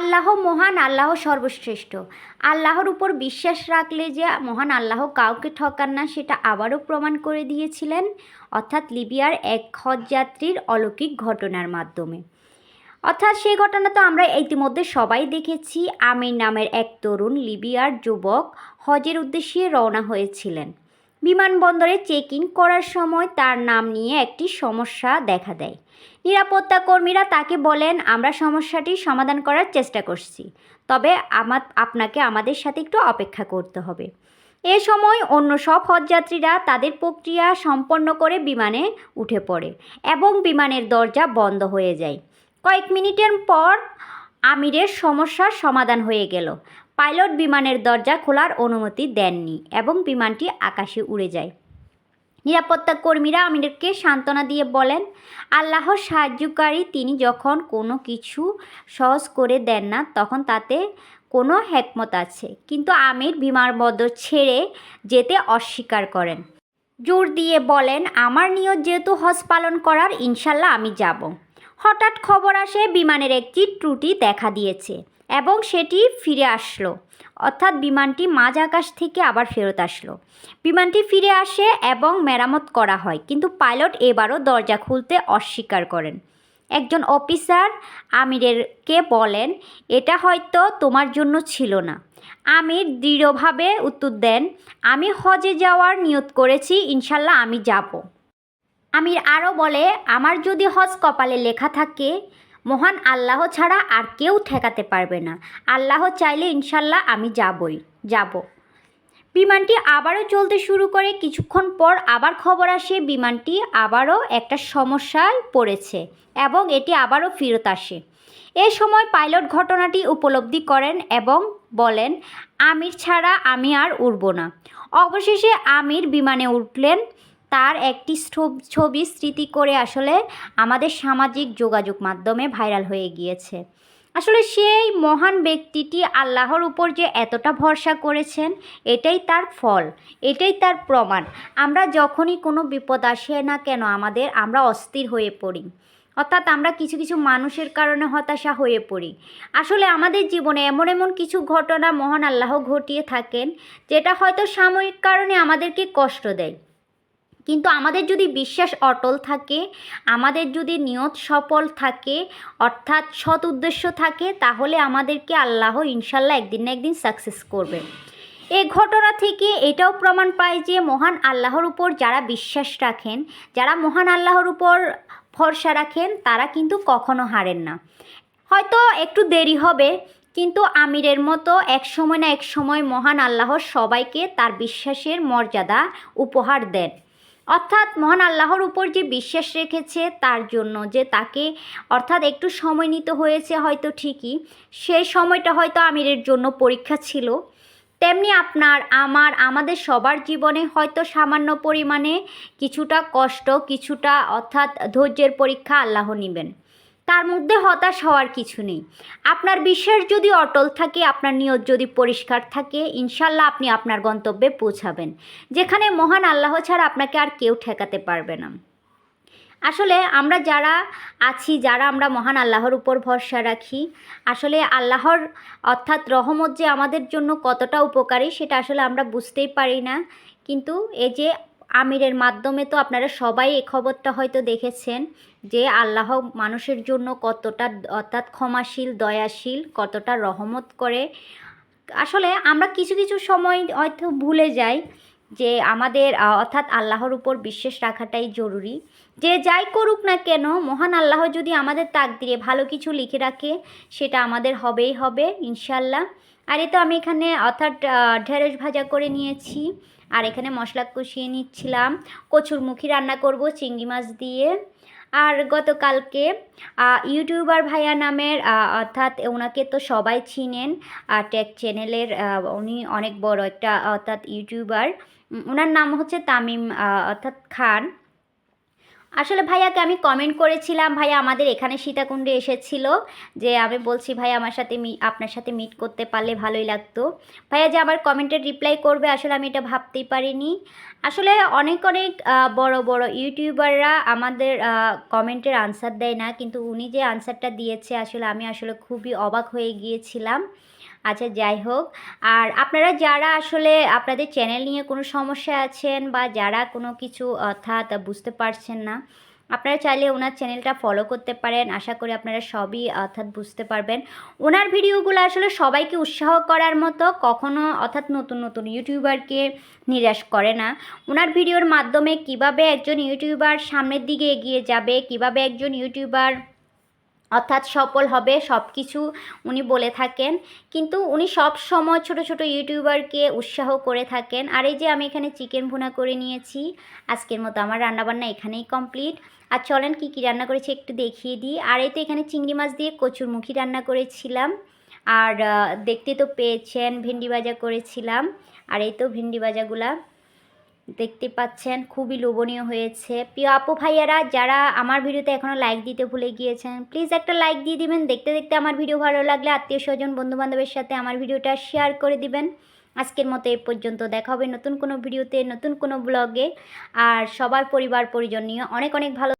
আল্লাহ মহান, আল্লাহ সর্বশ্রেষ্ঠ। আল্লাহর উপর বিশ্বাস রাখলে যে মহান আল্লাহ কাউকে ঠকান না, সেটা আবারও প্রমাণ করে দিয়েছিলেন, অর্থাৎ লিবিয়ার এক হজযাত্রীর অলৌকিক ঘটনার মাধ্যমে। অর্থাৎ সেই ঘটনা তো আমরা ইতিমধ্যে সবাই দেখেছি। আমির নামের এক তরুণ লিবিয়ার যুবক হজের উদ্দেশ্যে রওনা হয়েছিলেন। বিমানবন্দরে চেক ইন করার সময় তার নাম নিয়ে একটি সমস্যা দেখা দেয়। নিরাপত্তা কর্মীরা তাকে বলেন, আমরা সমস্যাটি সমাধান করার চেষ্টা করছি, তবে আমার, আপনাকে আমাদের সাথে একটু অপেক্ষা করতে হবে। এ সময় অন্য সব হজযাত্রীরা তাদের প্রক্রিয়া সম্পন্ন করে বিমানে উঠে পড়ে এবং বিমানের দরজা বন্ধ হয়ে যায়। কয়েক মিনিটের পর আমিরের সমস্যার সমাধান হয়ে গেল। পাইলট বিমানের দরজা খোলার অনুমতি দেননি এবং বিমানটি আকাশে উড়ে যায়। নিরাপত্তা কর্মীরা আমিরকে সান্ত্বনা দিয়ে বলেন, আল্লাহর সাহায্যকারী তিনি যখন কোনো কিছু সহজ করে দেন না, তখন তাতে কোনো হেকমত আছে। কিন্তু আমির বিমানবন্দর ছেড়ে যেতে অস্বীকার করেন। জোর দিয়ে বলেন, আমার নিয়ত যেহেতু হজ পালন করার, ইনশাল্লাহ আমি যাব। হঠাৎ খবর আসে বিমানের একটি ত্রুটি দেখা দিয়েছে এবং সেটি ফিরে আসলো। অর্থাৎ বিমানটি মাঝ আকাশ থেকে আবার ফেরত আসলো। বিমানটি ফিরে আসে এবং মেরামত করা হয়, কিন্তু পাইলট এবারও দরজা খুলতে অস্বীকার করেন। একজন অফিসার আমিরেরকে বলেন, এটা হয়তো তোমার জন্য ছিল না। আমির দৃঢ়ভাবে উত্তর দেন, আমি হজে যাওয়ার নিয়ত করেছি, ইনশাল্লাহ আমি যাব। আমির আরও বলে, আমার যদি হজ কপালে লেখা থাকে, মহান আল্লাহ ছাড়া আর কেউ ঠেকাতে পারবে না। আল্লাহ চাইলে ইনশাল্লাহ আমি যাবই, যাব। বিমানটি আবারও চলতে শুরু করে। কিছুক্ষণ পর আবার খবর আসে, বিমানটি আবারও একটা সমস্যায় পড়েছে এবং এটি আবারও ফেরত আসে। এ সময় পাইলট ঘটনাটি উপলব্ধি করেন এবং বলেন, আমির ছাড়া আমি আর উড়ব না। অবশেষে আমির বিমানে উঠলেন। তার একটি ছব- স্মৃতি করে আসলে আমাদের সামাজিক যোগাযোগ মাধ্যমে ভাইরাল হয়ে গিয়েছে। আসলে সেই মহান ব্যক্তিটি আল্লাহর উপর যে এতটা ভরসা করেছেন, এটাই তার ফল, এটাই তার প্রমাণ। আমরা যখনই কোনো বিপদ আসে না কেন আমাদের, আমরা অস্থির হয়ে পড়ি। অর্থাৎ আমরা কিছু কিছু মানুষের কারণে হতাশা হয়ে পড়ি। আসলে আমাদের জীবনে এমন এমন কিছু ঘটনা মহান আল্লাহ ঘটিয়ে থাকেন, যেটা হয়তো সাময়িক কারণে আমাদেরকে কষ্ট দেয়। কিন্তু আমাদের যদি বিশ্বাস অটল থাকে, আমাদের যদি নিয়ত সফল থাকে, অর্থাৎ সৎ উদ্দেশ্য থাকে, তাহলে আমাদেরকে আল্লাহ ইনশাল্লাহ একদিন না একদিন সাকসেস করবে। এ ঘটনা থেকে এটাও প্রমাণ পায় যে মহান আল্লাহর উপর যারা বিশ্বাস রাখেন, যারা মহান আল্লাহর উপর ভরসা রাখেন, তারা কিন্তু কখনো হারেন না। হয়তো একটু দেরি হবে, কিন্তু আমিরের মতো এক সময় না এক সময় মহান আল্লাহর সবাইকে তার বিশ্বাসের মর্যাদা উপহার দেন। অর্থাৎ মহান আল্লাহর উপর যে বিশ্বাস রেখেছে তার জন্য যে তাকে, অর্থাৎ একটু সময় নিতে হয়েছে হয়তো ঠিকই, সেই সময়টা হয়তো আমিরের জন্য পরীক্ষা ছিল। তেমনি আপনার, আমার, আমাদের সবার জীবনে হয়তো সামান্য পরিমাণে কিছুটা কষ্ট, কিছুটা, অর্থাৎ ধৈর্যের পরীক্ষা আল্লাহ নেবেন। তার মধ্যে হতাশ হওয়ার কিছু নেই। আপনার বিশ্বাস যদি অটল থাকে, আপনার নিয়ত যদি পরিষ্কার থাকে, ইনশাল্লাহ আপনি আপনার গন্তব্যে পৌঁছাবেন, যেখানে মহান আল্লাহ ছাড়া আপনাকে আর কেউ ঠেকাতে পারবে না। আসলে আমরা যারা আছি, যারা আমরা মহান আল্লাহর উপর ভরসা রাখি, আসলে আল্লাহর অর্থাৎ রহমত যে আমাদের জন্য কতটা উপকারী, সেটা আসলে আমরা বুঝতেই পারি না। কিন্তু এই যে আমিরের মাধ্যমে তো আপনারা সবাই এই খবরটা হয়তো দেখেছেন যে আল্লাহ মানুষের জন্য কতটা অর্থাৎ ক্ষমাশীল, দয়াশীল, কতটা রহমত করে। আসলে আমরা কিছু কিছু সময় হয়তো ভুলে যাই যে আমাদের অর্থাৎ আল্লাহর উপর বিশ্বাস রাখাটাই জরুরি। যে যাই করুক না কেন, মহান আল্লাহ যদি আমাদের তাক দিয়ে ভালো কিছু লিখে রাখে, সেটা আমাদের হবেই হবে ইনশাল্লাহ আর এই তো আমি এখানে, অর্থাৎ ঢেঁড়স ভাজা করে নিয়েছি। আর এখানে মশলা কষিয়ে নিচ্ছিলাম। কচুরমুখী রান্না করব চিংড়ি মাছ দিয়ে। আর গতকালকে ইউটিউবার ভাইয়া নামের অর্থাৎ ওনাকে তো সবাই চিনেন টেক চ্যানেলের উনি অনেক বড় একটা, অর্থাৎ ইউটিউবার। ওনার নাম হচ্ছে তামিম অর্থাৎ খান। আসলে ভাইয়াকে আমি কমেন্ট করেছিলাম, ভাইয়া আমাদের এখানে সীতাকুণ্ডে এসেছিল, যে আমি বলছি ভাই আমার সাথে আপনার সাথে মিট করতে পারলে ভালোই লাগতো। ভাইয়া যে আমার কমেন্টের রিপ্লাই করবে, আসলে আমি এটা ভাবতেই পারিনি। আসলে অনেক অনেক বড় বড় ইউটিউবাররা আমাদের কমেন্টের আনসার দেয় না, কিন্তু উনি যে আনসারটা দিয়েছে, আসলে আমি আসলে খুবই অবাক হয়ে গিয়েছিলাম। আচ্ছা যাই হোক। আর আপনারা যারা আসলে আপনাদের চ্যানেল নিয়ে কোনো সমস্যা আছেন বা যারা কোনো কিছু অর্থাৎ বুঝতে পারছেন না, আপনারা চাইলে ওনার চ্যানেলটা ফলো করতে পারেন। আশা করি আপনারা সবই অর্থাৎ বুঝতে পারবেন। ওনার ভিডিওগুলো আসলে সবাইকে উৎসাহ করার মতো, কখনো অর্থাৎ নতুন নতুন ইউটিউবারকে নিরাশ করে না। ওনার ভিডিওর মাধ্যমে কীভাবে একজন ইউটিউবার সামনের দিকে এগিয়ে যাবে, কীভাবে একজন ইউটিউবার অর্থাৎ সফল হবে সব কিছু উনি বলে থাকেন। কিন্তু উনি সব সময় ছোট ছোট ইউটিউবারকে উৎসাহ করে থাকেন। আর এই যে আমি এখানে চিকেন ভুনা করে নিয়েছি, আজকের মতো আমার রান্নাবান্না এখানেই কমপ্লিট। আর চলেন কী কী রান্না করেছি একটু দেখিয়ে দিই। আর এই তো এখানে চিংড়ি মাছ দিয়ে কচুরমুখী রান্না করেছিলাম। আর দেখতে তো পেয়েছেন, ভেন্ডি ভাজা করেছিলাম। আর এই তো ভেন্ডি ভাজাগুলা। দেখতে পাচ্ছেন, খুবই লোভনীয় হয়েছে। প্রিয় আপু ভাইয়ারা, যারা আমার ভিডিওতে এখনও লাইক দিতে ভুলে গিয়েছেন প্লিজ একটা লাইক দিয়ে দিবেন। দেখতে দেখতে আমার ভিডিও ভালো লাগলে আত্মীয় স্বজন, বন্ধুবান্ধবের সাথে আমার ভিডিওটা শেয়ার করে দিবেন। আজকের মতো এ পর্যন্ত দেখা হবে নতুন কোনো ভিডিওতে নতুন কোনো ব্লগে আর সবার পরিবার পরিজন নিয়ে অনেক অনেক ভালো